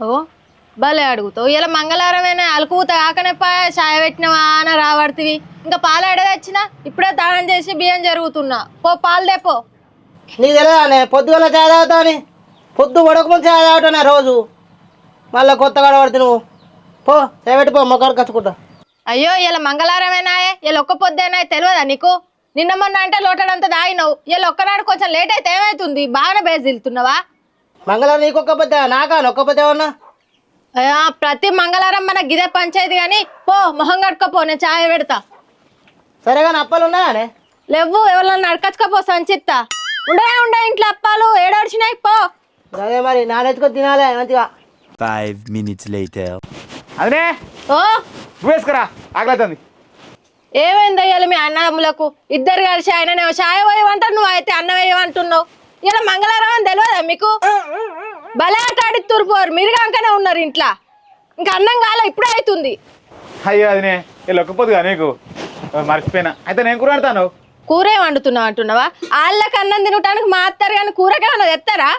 ఓ భలే అడుగుతావు. ఇలా మంగళవారమైనా అలుకుత కాకనే పాయ చాయ్ పెట్టినవా అని రాబడుతుంది ఇంకా పాలు ఎడదచ్చినా ఇప్పుడే దానం చేసి బియ్యం జరుగుతున్నా. పో పాలు దేపో నీకు నే పొద్దుగల చాయ్ తాగుతావని? పొద్దు పడకముందు చాయ్ తాగుతానే రోజు? మళ్ళీ కొత్తగా పడితే నువ్వు? పో చాయ్ పెట్టి పో మొక్కడు కచ్చుకుంటా అయ్యో ఇలా మంగళవారమేనాయే ఇలా ఒక్క పొద్దునా తెలియదా నీకు? నిన్న మొన్న అంటే లోటడంతా దాగినావు ఇలా ఒక్కనాడు కొంచెం లేట్ అయితే ఏమవుతుంది బాగానే బేసిల్తున్నావా మంగళవారం నీకు ఒక్క పొద్దు నాకా? ఒక్క పొద్దు ఏమన్నా? అయ్యా ప్రతి మంగళవారం మన గిదే పంచాయతీ కానీ పో మొహం కట్టుకోపో నేను చాయ్ పెడతా. సరే కానీ అప్పాలు ఉన్నాయానే లేవు ఎవరన్నా నడకచ్చుకోపో సంచిత్తా. ఉండనే ఉండే ఇంట్లో అప్పాలు ఏడొచ్చినాయి పో. అదే మరి నానెత్తుకొని తినాలే మంచిగా. Five minutes later. అదే ఓ! నువ్వు వేసుకురా ఆకలిస్తుంది ఏమైంది అయ్యాలి మీ అన్నదమ్ములకు? ఇద్దరు కలిసి ఆయననేమో చాయ్ వేయమంటారు నువ్వు అయితే అన్నం వేయమంటున్నావు ఇలా మంగళవారం అని తెలియదా మీకు? భలే ఆట ఆడితురు పోరు. మీరు కాకనే ఉన్నారు ఇంట్లో. ఇంకా అన్నం కాలే ఇప్పుడే అవుతుంది అయ్యో అదినే వీళ్ళు ఒక్కపోదుగా నీకు. మర్చిపోయినా. అయితే నేను కూర ఆడతాను కూరే వండుతున్నావు అంటున్నావా? వాళ్ళకి అన్నం తినటానికి మాత్తారు కానీ కూరకేమన్నా తెస్తారా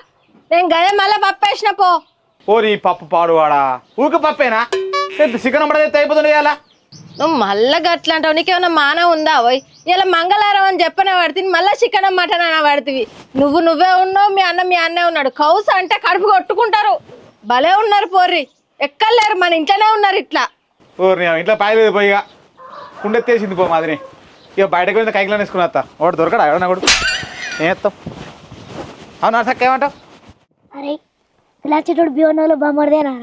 నేను గదే మళ్ళీ పప్పు వేసిన పో. పప్పు పాడువాడా? ఊక పప్పేనా? చికెన్ అమ్మడైతే అయిపోతుంది ఇవాళ? నువ్వు మళ్ళా గట్ల అంటావు నీకేమన్నా మానవ ఉందా? ఓయ్ ఇలా మంగళవారం అని చెప్పనే పడుతుంది మళ్ళీ చికెన్ మటన్ అని పడుతుంది నువ్వు నువ్వే ఉన్నావు మీ అన్న మీ అన్నే ఉన్నాడు. కౌస్ అంటే కడుపు కొట్టుకుంటారు. భలే ఉన్నారు పోర్రి. ఎక్కర్లేరు మన ఇంట్లోనే ఉన్నారు ఇట్లా. నీ ఇంట్లో పాయలేదు పోయిగా కుండెత్తేసింది పో మాదిరి. ఇక బయటకు వెళ్ళి కైకిలో వేసుకుని వస్తా. ఒకటి దొరకడా? ఎవడన్నా కూడా ఏం అవును అసక్క ఏమంటావు? అరే ఇలా చెట్టు బియోనోలో బొమ్మడిదేనా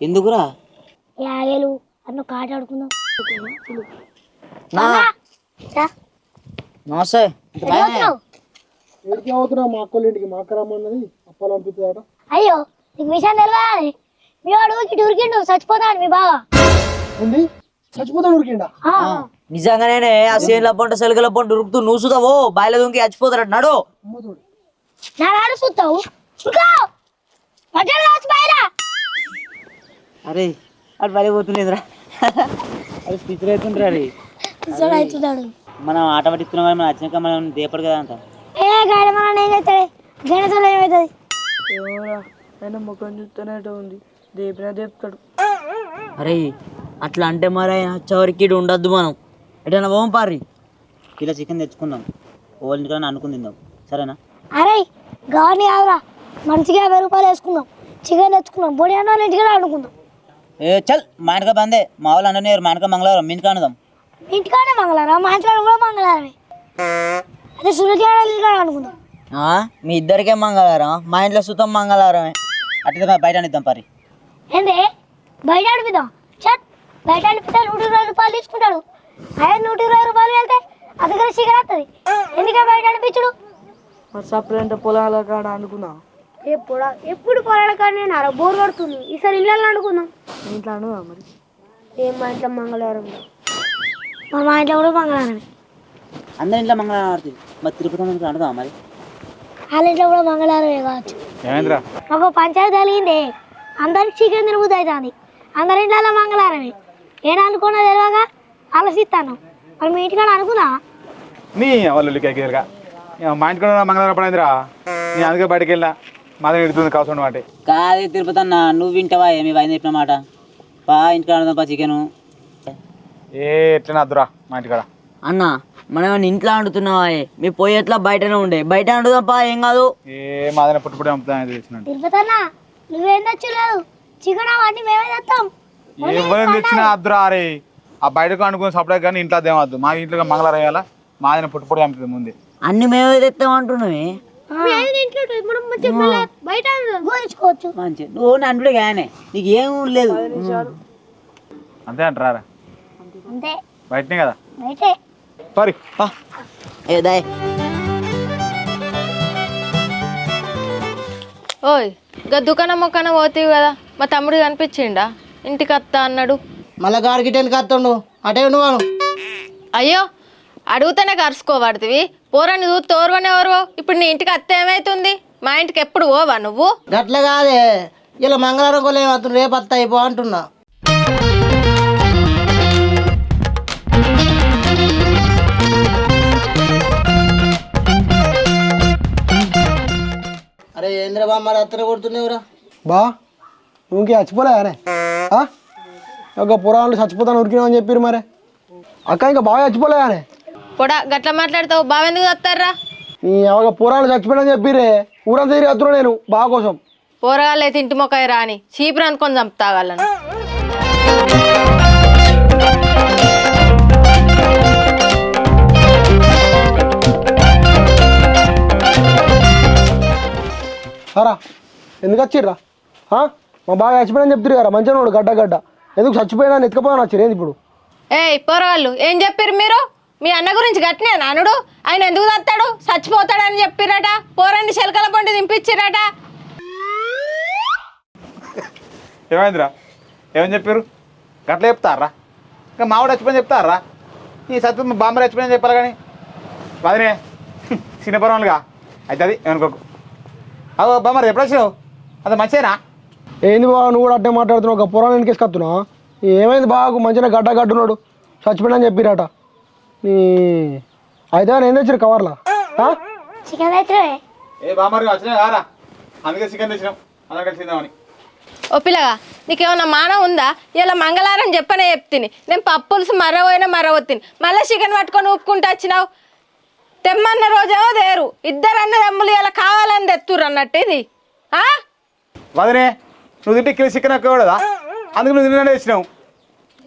ఎందుకురా? యాగేలు అన్న కాట ఆడుకుందాం. నా. రా. నమస్తే. ఎటు పోతున్నావు? అయ్యో నీకు విషయం తెలియదా అని? మీ వాడు ఇటు ఉరికిండు చచ్చిపోతాడు మీ బావ. ఆ, నిజంగానే ఆ సేన్ల పంట సెలకల పంట ఉరుకుతూ నూసుతావో బాయిల దుంకి చచ్చిపోతారట నడు. నా నాడు చూస్తావు ఇంకో! పట్టణ కావచ్చు బయలా అరే అటు పోతుండేదిరా. అవుతున్నాడు మనం ఆట పట్టిస్తున్నాం కానీ మనం వచ్చినాక మనం దేపడు కదా అంత ఏ గాడి మన ఏం చేస్తాడు? గణితంలో ఏమవుతుంది ఆయన ముఖం చూస్తూనే ఉంది. దేపినా దేపుతాడు. అరే అట్లా అంటే మరి వచ్చేవరకు ఇటు ఉండొద్దు మనం. ఎటైనా పోం పారి కిలో చికెన్ తెచ్చుకుందాం. ఓళ్ళ కానీ అనుకుని తిందాం. సరేనా? అరే గాని కాదురా మనిషికి యాభై రూపాయలు వేసుకుందాం. చికెన్ తెచ్చుకుందాం. బొడి అన్న వాళ్ళ ఇంటికి ఆడుకుందాం ఏ చల్ మా ఇంటికి బందే. మా వాళ్ళు అన్నీ మా ఇంటికి మంగళవారం. మీ ఇంటికి అనుదాం మీ ఇంటికాడే మంగళవారం. మా ఇంటికాడ కూడా మంగళవారమే. అదే సూర్యకిరణాలు ఇంటికాడ అనుకుందాం. ఆ, మీ ఇద్దరికే మంగళవారం. మా ఇంట్లో సుతం మంగళవారమే. అట్లా బయట అనిద్దాం పరి. ఏంటి బయట అడిపిద్దాం చట్ బయట అడిపితే నూట ఇరవై రూపాయలు తీసుకుంటాడు. ఆయన నూట ఇరవై రూపాయలు వెళ్తే అది దగ్గర చికెన్ వస్తుంది ఎందుకే బయట అనిపించుడు? మరి సపరేట్ పొలాల కాడ అనుకున్నా. ఎప్పుడు ఎప్పుడు పొలాల కానీ నేను బోర్ కొడుతుంది. ఈసారి ఇళ్ళల్లో అనుకుందాం. ఇంట్లో అనువా మరి? ఏం మా ఇంట్లో మంగళవారం మా మా ఇంట్లో కూడా మంగళవారమే అందరి ఇంట్లో మంగళవారం ఆడుతుంది మరి తిరుపతి అనుదాం మరి? వాళ్ళ ఇంట్లో కూడా మంగళవారమే కావచ్చు. ఏమైందిరా? ఒక పంచాయతీ కలిగింది అందరికి చికెన్ తిరుగుతుంది అవుతుంది అందరి ఇంట్లో మంగళవారమే ఏం అనుకున్నా తెలియగా ఆలోచిస్తాను. మరి మీ ఇంటికాడ అనుకుందా నీ వాళ్ళు కేకీరుగా మా ఇంటికి కూడా మంగళవారం పడైందిరా నేను అందుకే బయటకు వెళ్ళా మాది ఎడుతుంది కావచ్చు అంటే కాదు తిరుపతి అన్న నువ్వు వింటావా? మీ వైన్ చెప్పిన మాట? పా ఇంటికి అనుదాం పా చికెను. ఏ ఎట్లా అద్దురా మా ఇంటికాడ. అన్న మనం ఇంట్లో వండుతున్నావా మీ పోయి ఎట్లా బయటనే ఉండే? బయట వండుదాం పా ఏం కాదు. ఏ మాదైనా పుట్టు పుట్టి అమ్ముతాను తిరుపతి అన్న నువ్వేం తెచ్చలేదు చికెన్ అవన్నీ మేమే తెస్తాం. ఎవరైనా తెచ్చినా అద్దురా అరే ఆ బయటకు అనుకుని సప్లై కానీ ఇంట్లో అదేమద్దు మా ఇంట్లో మంగళవారం వేయాలా? మాదైనా పుట్టు పుట్టి అమ్ముతుంది ముందే. అన్ని మేమే బయట గోరించుకోవచ్చు మంచి నువ్వు నన్నుడే కానీ. నీకు ఏం లేదు. అంతే అంటారా? అంతే. బయటనే కదా? బయటే. సారీ ఓయ్ ఇక దుకాణం మొక్కన పోతీవి కదా. మా తమ్ముడు కనిపించిండా? ఇంటికి వస్తా అన్నాడు. మళ్ళీ గాడికి టెన్కి వస్తుండు అటే నువ్వు అయ్యో అడుగుతూనే కరుసుకోబడుతుంది పోరా నువ్వు తోరువని ఎవరు? ఇప్పుడు నీ ఇంటికి అత్త ఏమైతుంది? మా ఇంటికి ఎప్పుడు పోవా నువ్వు? గట్ల కాదే. ఇలా మంగళవారం కూడా ఏమవుతుంది రేపు అత్త అయిపో అంటున్నా. అరే ఏంద్రబా మరి అత్త కొడుతున్నావురా? బా నువ్వు చచ్చిపోలే అరే? ఒక పురాణాలు చచ్చిపోతాను ఉరికినావు అని చెప్పారు మరి. అక్క ఇంకా బాగా చచ్చిపోలేదు అరే? పొడా గట్ల మాట్లాడతావు? బావెందుకు వస్తారా నీ ఒక పురాణాలు చచ్చిపోయాడని చెప్పిరే ఊరంతా తిరిగి వస్తున్నా నేను బాగా కోసం. పోరగాళ్ళే తింటి మొక్క రాని చీపురు అనుకొని చంపుతాగలను సారా ఎందుకు వచ్చిర్రా? ఆ? మా బాగా చచ్చిపోయాడని చెప్తారు కదా మంచిగా ఉన్నాడు గడ్డ గడ్డ. ఎందుకు చచ్చిపోయినా ఎత్తుకపోయాను వచ్చిరు ఏంది ఇప్పుడు? ఏయ్ పోరగాళ్ళు ఏం చెప్పారు మీరు? మీ అన్న గురించి గట్టినే నానుడు ఆయన ఎందుకు తత్తాడు? చచ్చిపోతాడని చెప్పిరట. పోరండి శలకల పండు దింపించిరట ఏమైందిరా? ఏమని చెప్పారు గట్ల చెప్తారా? ఇంకా మావిడ చచ్చిపోయి చెప్తారా? ఈ సత్తు మా బామ్మ చచ్చిపోయిందని చెప్పాలి కానీ. బాధనే చిన్నపరవాలుగా అయితే అది ఏమనుకోకు. అవు బామ్మ ఎప్పుడు వచ్చినావు అంత మంచిదేనా? ఏంది బాగా నువ్వు కూడా అట్టే మాట్లాడుతున్నావు ఒక పురాణం వెనకేసి కత్తున్నావు ఏమైంది బాగా మంచిగా గడ్డ గడ్డున్నాడు. చచ్చిపోయాడని చెప్పిరట. నీ అయితే ఏం తెచ్చారు కవర్లా? ఆ? చికెన్ అయితే ఏ బామ్మ వచ్చినా కారా అందుకే చికెన్ తెచ్చినాం. అలా కలిసి తిందామని ఓ పిల్లగా నీకేమన్నా మానం ఉందా? ఇలా మంగళవారం చెప్పనే చెప్తిని. నేను పప్పులుసు మరవైనా మరవత్తిని. మళ్ళీ చికెన్ పట్టుకొని ఊపుకుంటూ వచ్చినావు. తెమ్మన్న రోజేమో దేరు ఇద్దరు అన్న తమ్ములు ఇలా కావాలని తెత్తురు అన్నట్టు ఇది. ఆ? వదనే నువ్వు తింటే కిలో చికెన్ కూడదా అందుకు నువ్వు తిననే తెచ్చినావు.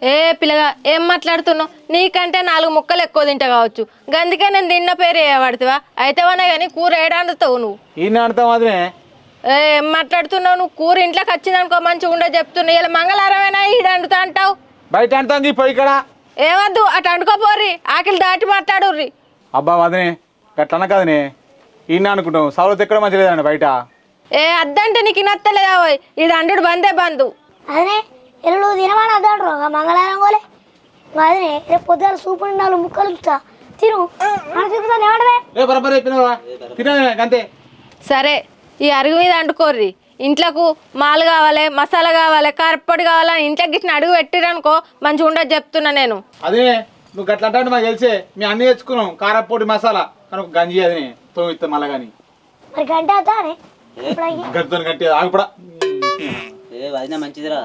ఏ పిల్లగా ఏం మాట్లాడుతున్నావు? నీకంటే నాలుగు ముక్కలు ఎక్కువ తింటా కావచ్చు. గందుకే నేను తిన్న పేరు వేయబడుతువా అయితే వనా కానీ కూర ఏడాడుతావు నువ్వు? ఈ నాడుతావు వదనే ఏ, ఏం మాట్లాడుతున్నావు నువ్వు? కూర ఇంట్లోకి వచ్చిందనుకో మంచిగా ఉండదు చెప్తున్నా. ఇలా మంగళవారమైనా ఈడు అండుతా అంటావు? బయట అంటాంది పోయి ఇక్కడ. ఏవద్దు అటు అండుకోపోర్రి ఆకిలి దాటి మాట్లాడుర్రి. అబ్బా వదనే గట్ల కదనే. ఈయన అనుకుంటాం సౌలత్ ఎక్కడ మంచి లేదండి బయట? ఏ అద్దంటే నీకు నత్తలేదా ఇది అండు బందే బంధు అదనే ఎల్లు తినమని అద్దాడు మంగళవారం కోలే అదనే రేపు పొద్దున సూపర్ నాలుగు ముక్కలు ఇస్తా తిను. సరే ఈ అరుగు మీద అండుకోర్రి ఇంట్లోకు మాలు కావాలి మసాలా కావాలి కారప్పొడి కావాలని ఇంట్లోకి గిట్టిన అడుగు పెట్టిరనుకో మంచిగా ఉండదు చెప్తున్నా నేను. అదే నువ్వు గట్ల అంటే మాకు తెలిసే మేము అన్ని తెచ్చుకున్నాం కారపొడి మసాలా. కానీ ఒక గంజి అది తోమిస్తాం మళ్ళా కానీ. మరి గంట అవుతానే? ఇప్పుడు గడితో కట్టి ఆగుపడా ఏ వదిన మంచిదిరా.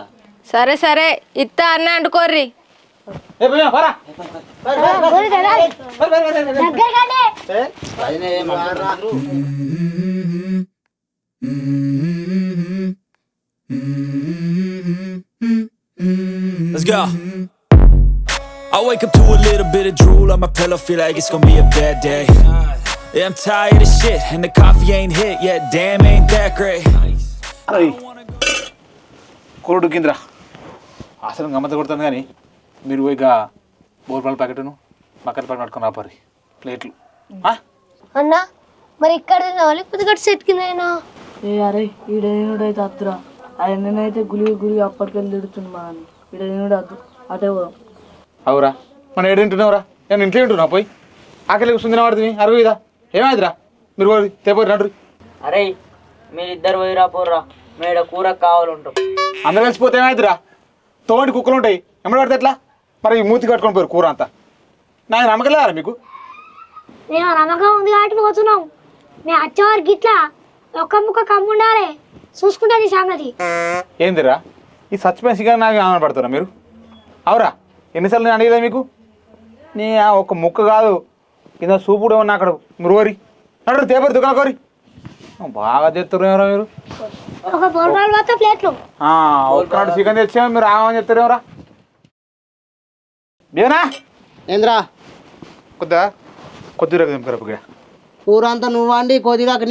సరే సరే ఇత్త అన్న అండుకోర్రి? Let's go. I wake up to a little bit of drool on my pillow, feel like it's gonna be a bad day. Yeah, I'm tired of shit, and the coffee ain't hit yet. Damn, ain't that great. కూరడు కింద్రా అసలు గమ్మత కొడుతుంది కానీ మీరు ఇక బోర్పాల ప్యాకెట్ను మక్కల packet పట్టుకొని రాపరి ప్లేట్లు. ఆ? అన్నా మరి ఇక్కడ తిన్నావా లేకపోతే ఇక్కడ సెట్ కింద అయినా? ఏ అరే ఈడైతే అత్తురా. ఆయననైతే గులి గులి అప్పటికెళ్ళి తిడుతుంది మా అని ఈడైనడు అద్దు. అటే పోదాం. అవురా. మనం ఏడు తింటున్నావురా? నేను ఇంట్లో తింటున్నా పోయి? ఆకలి కూర్చుంది పడుతుంది అరుగు ఇదా. ఏమైందిరా? మీరు పోయి తేపోయి రండి అరే మీరిద్దరు పోయిరా పోర్రా. మేడ కూర కావాలంటాం. అందరు కలిసిపోతే ఏమైందిరా? తోండి కుక్కలు ఉంటాయి. ఎమ్మడి పడితే ఎట్లా? మరి ఈ మూతి కట్టుకొని పోయారు కూర అంతా. నాకు నమ్మకం లేదా మీకు? మేము నమ్మకం ఉంది కాబట్టి పోతున్నాం. మేము వచ్చేవారికి ఇట్లా ఒక్క ముక్క కమ్ము ఉండాలి. చూసుకుంటా నీ సంగతి ఏందిరా? ఈ సస్పెన్స్గా నాకు ఆనందపడుతున్నా మీరు? అవురా ఎన్నిసార్లు నేను అడిగేదా మీకు? నీ ఆ ఒక్క ముక్క కాదు. కింద సూపు కూడా ఉన్నా అక్కడ. మీరు కోరి నడు తేపరి దుకాణ కోరి. బాగా చెప్తారు మీరు. ఒక బోర్బాల్ మొత్తం ప్లేట్లు. ఆ, ఒక్కనాడు చికెన్ తెచ్చాము మీరు ఆగమని చెప్తారేమరా ఏనా ఏంద్రా? కొద్దిగా కొద్దిగా దింపారు ఇక్కడ కూర అంతా నువ్వు వండి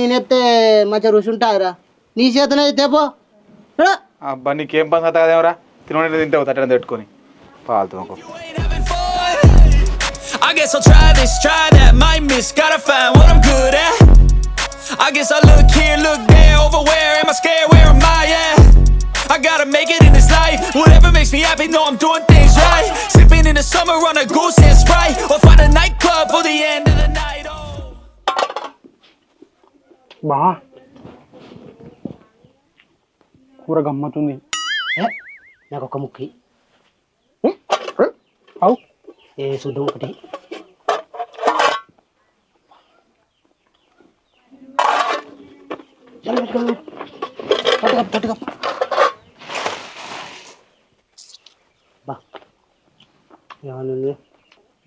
నేనెత్తే మంచిగా రుచి ఉంటుందిరా. నీ చేతనే తేపో. అబ్బా నీకేం పని కదేమరా. తినని తింటావు తట్టని పెట్టుకొని పాలుతు. I guess I'll try this, try that, might miss. Gotta find what I'm good at. I guess I look here, look there, over where am I scared? Where am I at? I gotta make it in this life. Whatever makes me happy, know I'm doing things right. Sipping in the summer on a goose and sprite, or find a nightclub for the end of the night. Oh. బా కూర గమ్మతుంది ఏ, నాకు ఒక ముక్కి అవు ఏ చూద్దాం ఒకటి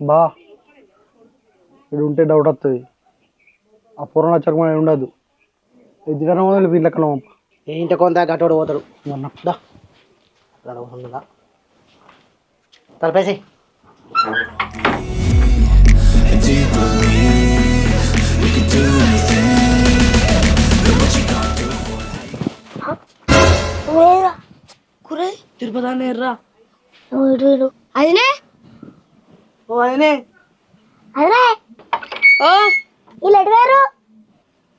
బా. ఇక్కడ ఉంటే డౌట్ వస్తుంది ఆ పూర్ణ చకమైన ఉండదు. ఎదుగుదల మొదలు వీళ్ళకి ఏ ఇంట కొంత గట్టోడు పోతాడు. ఉందా? తలపేసి. తిరుపతి అన్న ఎర్రా అదినే? ఓ అదినే. అదినే? ఓ. వీళ్ళు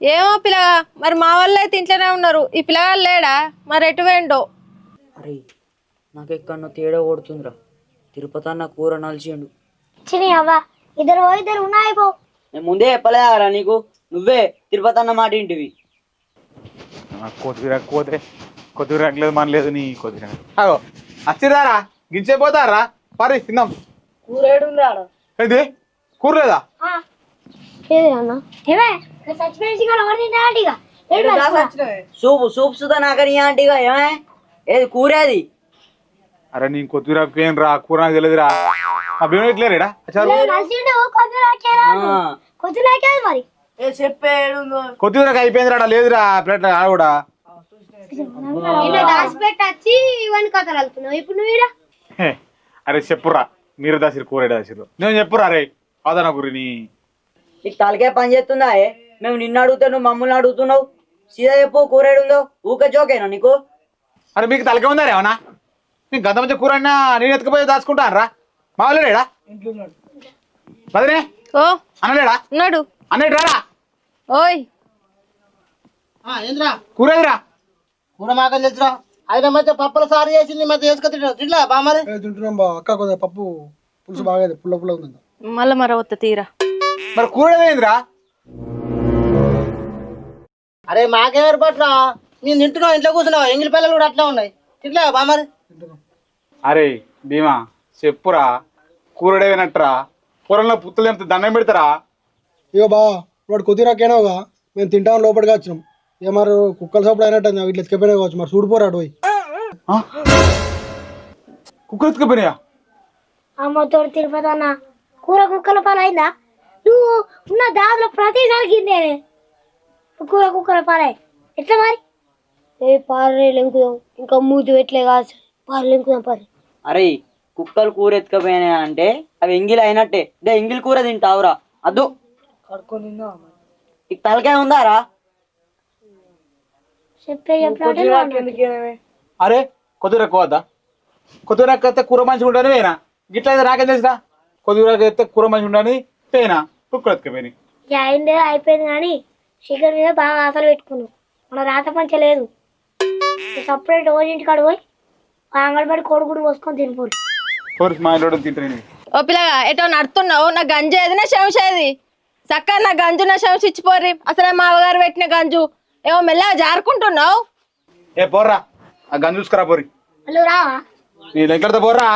ఏమో పిల్లగా మరి మా వాళ్ళు అయితే ఇంట్లోనే ఉన్నారు. ఈ పిల్లగాడు లేడా? మరి ఎటు పోయిండో అరే నాకు ఎక్కడో తేడా కొడుతుందిరా. తిరుపతి అన్న కూర నలిచిండు. చిని అవ్వ ఇద్దరు ఓ ఇద్దరు ఉన్నాయి పో. నేను ముందే చెప్పలేదారా నీకు. నువ్వే తిరుపతి అన్న మాట ఇంటివి కోతే. కొద్దిగా రాకలేదు మన లేదు నీ కొద్దిగా అగో వచ్చిరారా గించైపోతారా? పరి తిందాం కూర ఏడుంది ఆడ ఏంది కూర లేదా? సూపు సూప్ సుధా నాకని ఆంటీగా ఏమే? ఏది కూరేది? అరే నీ కొద్దిగా ఏం రా కూర నాకు తెలియదురా చెప్పే ఏడుందో. కొద్దిగా అయిపోయింది రాడా లేదురా ప్లేట్ కూడా. నిన్న దాచిపెట్టి వచ్చి ఇవన్నీ కథలు వెళ్తున్నావు ఇప్పుడు నువ్వు ఈడ? హే, అరే చెప్పురా మీరు దాసిరు కూర దాసిరు. నేను చెప్పురా అరే అదనా గురిని. నీకు తలకే పని చేస్తుందా ఏ? మేము నిన్ను అడిగితే నువ్వు మమ్మల్ని అడుగుతున్నావు. సీదా చెప్పు కూర ఏడుందో ఊకే జోకేనా నీకు? అరే మీకు తలకే ఉందా ఏమన్నా? మీకు గంత మంచి కూర అయినా నేను ఎత్తుకుపోయి దాచుకుంటాను రా మా వాళ్ళు లేడా? ఓ. అన్నలేడా ఉన్నాడు. అన్నయ్య రారా? ఓయ్. ఏంద్రా? కూర మాకని తెలుసురా? ఆయన మధ్య పప్పుల సారు చేసింది మధ్య వేసుకొని తింటా తింటా బామరి తింటున్నాం బా. అక్క కొద్దిగా పప్పు పులుసు బాగా పుల్ల పుల్ల ఉంది మళ్ళీ మరవత్త తీరా. మరి కూర ఏమైందిరా అరే మాకేం ఏర్పడరా నేను తింటున్నావు ఇంట్లో కూర్చున్నావు ఎంగిలి పిల్లలు కూడా అట్లా ఉన్నాయి. తింటా బామరి అరే భీమా చెప్పురా. కూరడే వినట్రా కూరలో పుత్తలు ఎంత దండం పెడతారా? ఇగో బా వాడు కొద్దిగా రాకేనావుగా మేము తింటాం లోపలికి వచ్చినాం. ఇక మరి కుక్కల సప్పుడు అయినట్టు ఇట్లా ఎత్తుకపోయినా కావచ్చు. మరి చూడిపోరా అటు పోయి. కుక్కలు ఎత్తుకుపోయినాయా అమ్మతోడు తిరుపతి అన్న కూర కుక్కల పాలైందా నువ్వు ఉన్న దాదాపు ప్రతిసారి కిందేనే కూర కుక్కల పాలై. ఎట్లా మరి? ఏ పారే లెంకుదాం ఇంకా మూతి పెట్టలే కాదు. పారు లెంకుదాం పారి అరే కుక్కలు కూర ఎత్తుకపోయినాయి అంటే అవి ఎంగిల్ అయినట్టే. దే ఎంగిల్ కూర తింటావురా. అద్దు. నీకు తలకాయ ఉందారా? అరే కొద్దిగా ఎక్కువ వద్దా కొద్దిగా ఎత్తే కూర మంచిగా ఉండని పోయినా. గిట్ల అయితే నాకేం తెలుసురా? కొద్దిగా ఎత్తే కూర మంచిగా ఉండని పోయినా. కుక్కలు ఎత్తుకుపోయినాయి అయిందే అయిపోయింది కానీ చికెన్ మీద బాగా ఆశలు పెట్టుకున్నావు. మన రాత పంచ లేదు. సపరేట్ రోజు ఇంటికాడ పోయి ఆ అంగడిపడి కోడిగుడు పోసుకొని తినిపోరు మా ఇంట్లో తింటాను ఓ పిల్లగా ఎటో నడుతున్నావు నా గంజి ఏది నా శంష ఏది చక్కగా నా గంజు నా శంష ఇచ్చిపోర్రి. అసలే మా అవ్వగారు పెట్టిన గంజు. ఏమో మెల్లగా జారుకుంటున్నావు? ఏ పోర్రా. ఆ గన్ చూసుకురా పోరి. రావా నీ దగ్గరతో పోర్రా.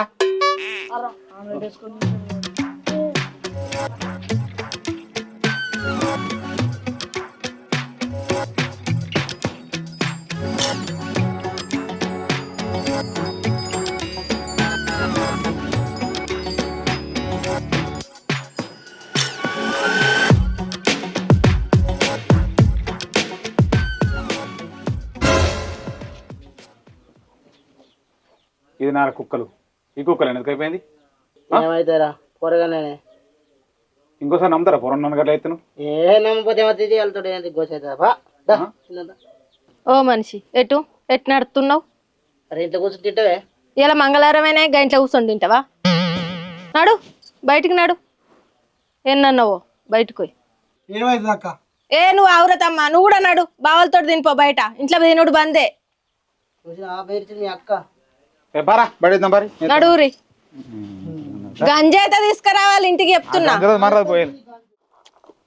ఇది నా కుక్కలు. ఈ కుక్కలు ఎందుకు అయిపోయింది? ఏమైతారా కూరగానే ఇంకోసారి నమ్ముతారా? పొరం నన్ను గట్ల అయితే ఏ నమ్మపోతే ఏమవుతుంది వెళ్తాడు. ఏంటి. ఓ మనిషి ఎటు? ఎటు నడుతున్నావు అరే ఇంట్లో కూర్చొని తింటావే? ఇలా మంగళవారమైనా గంటలో కూర్చొని తింటావా? నడు బయటికి నడు. ఎన్నన్నావో బయటకు పోయి. ఏమైంది అక్క? ఏ నువ్వు ఆవురతమ్మా. నువ్వు కూడా నడు. బావలతో తినిపో బయట. ఇంట్లో తినుడు బందే. అక్క. ఏ బారా బయట బారి. నడువురి. గంజి అయితే తీసుకురావాలి ఇంటికి చెప్తున్నా.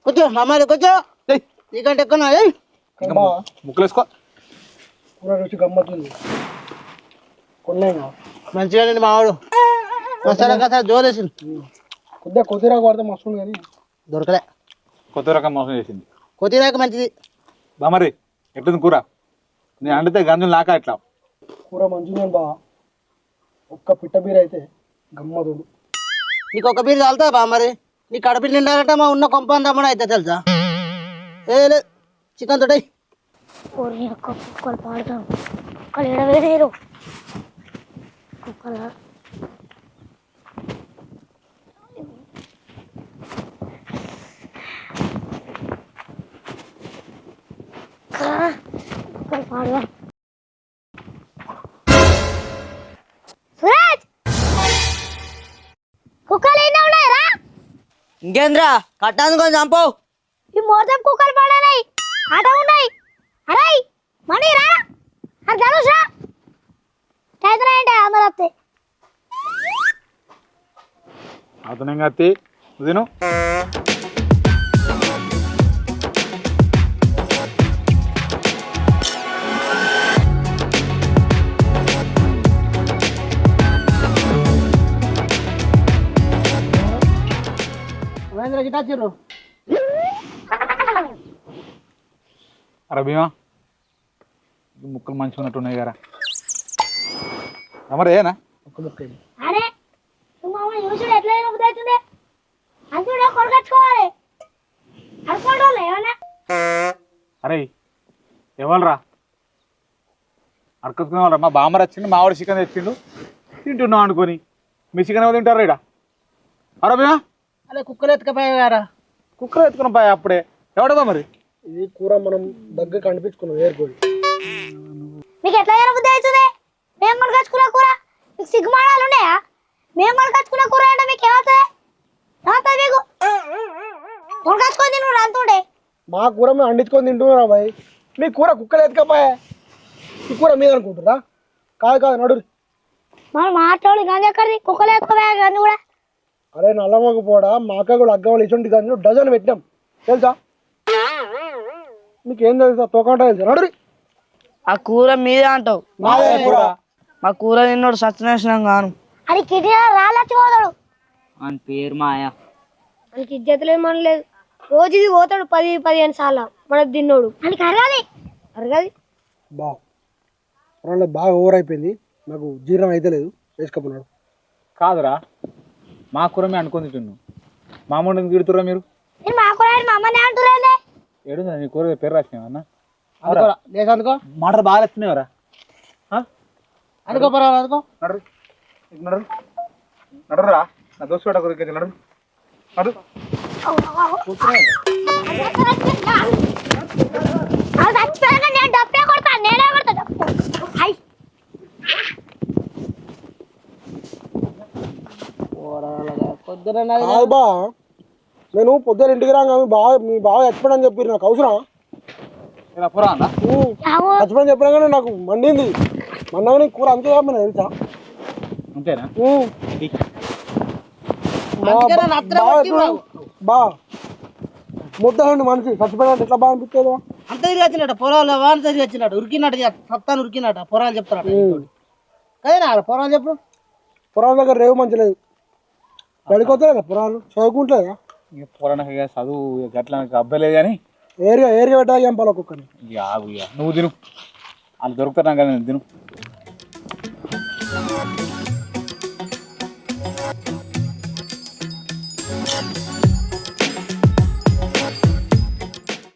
కూర్చో మామయ్య కూర్చో. ఏయ్, నీకంటే ఎక్కువ ఏయ్. ముక్కలు వేసుకో కూర రుచి గమ్మత్తుంది. కొన్నాయినా? మంచిగా మావాడు. మసాలా కసా కొద్దిగా మస్తు కానీ. దొరకలే. కొత్త రకం మోసం చేసింది. కొద్దిదాకా మంచిది. బామరి ఎట్లుంది కూర? నేను అండితే గంజులు నాక ఇట్లా కూర మంచిగా బా. ఒక్క పిట్ట బీర అయితే గమ్మదుడు. నీకు ఒక బీరు చాలుతా బా మరి? నీ కడుపు నిండాలంటే మా ఉన్న కొంపని రమ్మని అయితే తెలుసా? ఏ లేదు చికెన్ తోటి కుక్కలు పాడతాం కుక్కలు కుక్కల కుక్కలు? ఇంకేంద్రా కట్టాను కొంచెం చంపు. ఈ మొత్తం కుక్కలు పడనాయి. ఆట ఉన్నాయి. అరే మణి రా. అది ధనుష్ రా. టైతన అంటే అందరు వస్తాయి అతను కత్తి? తిను. అరే భీమా ముక్కలు మంచిగా ఉన్నట్టున్నాయి కదా. మరి ఏనా? ఒక్క ముక్క. అరే అరే ఎవరురా? అడకత్తుకునే వాళ్ళరా? మా బామ్మర్ వచ్చిండు మా వాడు చికెన్ తెచ్చిండు. తింటున్నాం అనుకొని. మీ చికెన్ ఎవరు తింటారు ఇడ అరే భీమా అదే కుక్కలు ఎత్తుకపోయారా కుక్కర్ ఎత్తుకున్నాం పాయ అప్పుడే. ఎవడదా మరి? ఇది కూర మనం దగ్గర కనిపించుకున్నాం ఏరుకోడి మీకు ఎట్లా జరగబుద్ధి అవుతుంది? మేము కొనుకొచ్చుకున్న కూర. మీకు సిగ్గుమాడాలు ఉన్నాయా? మేము కొనుకొచ్చుకున్న కూర అంటే మీకు ఏమవుతుంది? ఏమవుతుంది మీకు? కొనుకొచ్చుకొని నువ్వు అంతుండే మా కూర మేము అండించుకొని తింటున్నారా బాయ్. మీ కూర కుక్కలు ఎత్తుకపోయా? ఈ కూర మీద అనుకుంటురా కాదు కాదు నడు మనం మాట్లాడు గంజ ఎక్కడిది కుక్కలు ఎక్కువ గంజ కూడా? అరే నల్లమ్మకు పోడా? మా అక్క కూడా అగ్గ వాళ్ళు ఇటువంటి గంజలు డజన్ పెట్టినాం. తెలుసా? మీకు ఏం తెలుసా తోకంట తెలుసా? నడు ఆ కూర మీదే అంటావు. మాదే కూర. మా కూర తిన్నోడు సత్యనాశనం గాను. అది కిడ్నీ పోతాడు. అని పేరు మాయా. మనకి ఇజ్జతలేదు మన లేదు. రోజు ఇది పోతాడు పది పదిహేను సార్లు. మనకు తిన్నోడు. మనకి అరగాలి అరగాలి బా. బాగా ఓవర్ అయిపోయింది. నాకు జీర్ణం అయితే లేదు వేసుకపోతున్నాడు కాదురా. మా కూర మేము అనుకొని తింటున్నాం మామూలు తిడుతురా మీరు నేను మా కూడా మా అమ్మనే అంటున్నానే ఏడుందా నీ కూర పేరు రాసినా అన్న అనుకో లేక అనుకో మాటలు బాగా వచ్చినాయివరా అనుకో పర్వాలేదు అనుకో నడు ఇటు నడు నడురా నా దోస్తు కూడా కొరికి నడు నడు నేను డబ్బే కొడతాను నేనే కొడతా డబ్బు హై పొద్దున కాదు బా నేను పొద్దున ఇంటికి రాగా మీ బావ మీ బావ చచ్చిపోయాడని చెప్పారు నాకు అవసరం ఇలా పురా అన్న? చచ్చిపోయాడని చెప్పినా కానీ నాకు మండింది. మండగానే కూర అంతే కాకపోయినా తెలుసా? అంతేనా? బా- ముద్దండి మనిషి చచ్చిపోయినట్టు ఎట్లా బాగా అనిపిస్తుంది అంత తిరిగి వచ్చినట్టు పొలాలు వాన తిరిగి వచ్చినట్టు ఉరికినట్టు సత్తాను ఉరికినట్టు పొరాలు చెప్తారట కదేనా పొరాలు చెప్పు. పొరాల దగ్గర రేవు మంచి లేదు. పడిపోతాయి పొరాలు చదువుకుంటలేదా? ఇక పురాణకి ఇక చదువు ఇక గట్ల నాకు అబ్బాయిలేదు కానీ ఏరియా ఏరియా పెట్టాలి ఏం పాల కుక్కని? ఇక ఆగు ఇక. నువ్వు తిను. వాళ్ళు దొరుకుతారు నాకు తిను.